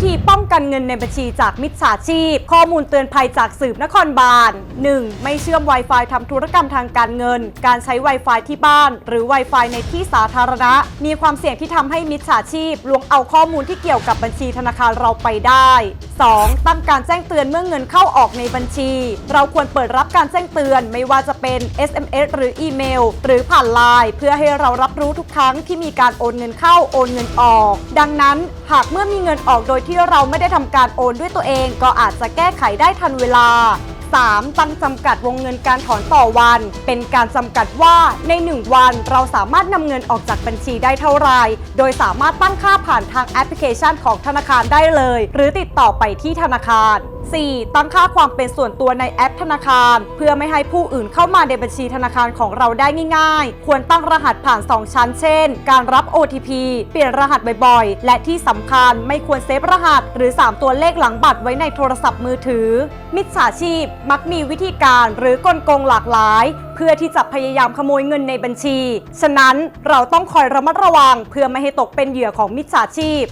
วิธีป้องกันเงินในบัญชีจากมิจฉาชีพ ข้อมูลเตือนภัยจากสืบนครบาล 1. ไม่เชื่อม Wi-Fi ทำธุรกรรมทางการเงิน การใช้ Wi-Fi ที่บ้าน หรือ Wi-Fi ในที่สาธารณะ มีความเสี่ยงที่ทำให้มิจฉาชีพลวงเอาข้อมูลที่เกี่ยวกับบัญชีธนาคารเราไปได้ 2. ตั้งการแจ้งเตือนเมื่อเงินเข้าออกในบัญชี เราควรเปิดรับการแจ้งเตือนไม่ว่าจะเป็น SMS หรืออีเมล หรือผ่านไลน์เพื่อให้เรารับรู้ทุกครั้งที่มีการโอนเงินเข้าโอนเงินออก ดังนั้นหากเมื่อมีเงินออกโดยที่เราไม่ได้ทำการโอนด้วยตัวเอง ก็อาจจะแก้ไขได้ทันเวลา 3. ตั้งจำกัดวงเงินการถอนต่อวัน เป็นการจำกัดว่าใน 1 วันเราสามารถนำเงินออกจากบัญชีได้เท่าไรโดยสามารถตั้งค่าผ่านทางแอปพลิเคชันของธนาคารได้เลย หรือติดต่อไปที่ธนาคาร 4. ตั้งค่าความเป็นส่วนตัวในแอปธนาคาร เพื่อไม่ให้ผู้อื่นเข้ามาในบัญชีธนาคารของเราได้ง่าย ๆ ควรตั้งรหัสผ่าน 2 ชั้น เช่น การรับ OTP เปลี่ยนรหัสบ่อยๆ และที่สำคัญไม่ควรเซฟรหัส หรือ 3 ตัวเลขหลังบัตรไว้ในโทรศัพท์มือถือ มิจฉาชีพ มักมีวิธีการหรือกลโกงหลากหลาย เพื่อที่จะพยายามขโมยเงินในบัญชี ฉะนั้นเราต้องคอยระมัดระวัง เพื่อไม่ให้ตกเป็นเหยื่อของมิจฉาชีพ